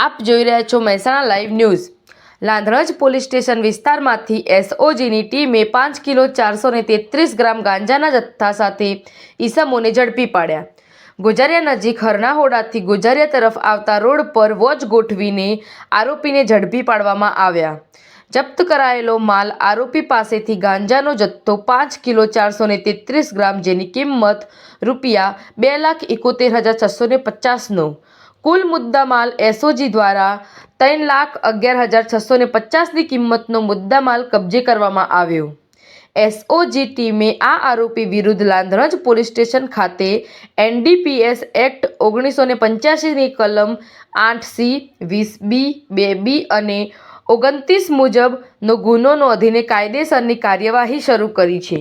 આપ જોઈ રહ્યા છો Mehsana live news. Langhnaj police station વિસ્તારમાંથી એસઓજીની ટીમે પાંચ કિલો ચારસો ને તેત્રીસ ગ્રામ ગાંજાના જથ્થા સાથે ઈસમોને ઝડપી પાડ્યા. ગુજારિયા નજીક હરણાહોડાથી ગુજારિયા તરફ આવતા રોડ પર વોચ ગોઠવીને આરોપીને ઝડપી પાડવામાં આવ્યા. જપ્ત કરાયેલો માલ આરોપી પાસેથી ગાંજાનો જથ્થો પાંચ કિલો ચારસો ને તેત્રીસ ગ્રામ જેની કિંમત રૂપિયા બે લાખ એકોતેર હજાર છસો ને પચાસનો. કુલ મુદ્દામાલ એસઓજી દ્વારા ત્રણ લાખ અગિયાર હજાર છસો ને પચાસની કિંમતનો મુદ્દામાલ કબજે કરવામાં આવ્યો. એસઓજી ટીમે આ આરોપી વિરુદ્ધ લાંધણજ પોલીસ સ્ટેશન ખાતે એનડીપીએસ એક્ટ ઓગણીસો ને પંચ્યાસીની કલમ આઠ સી, વીસ બી, બે બી અને ઓગણત્રીસ મુજબનો ગુનો નોંધીને કાયદેસરની કાર્યવાહી શરૂ કરી છે.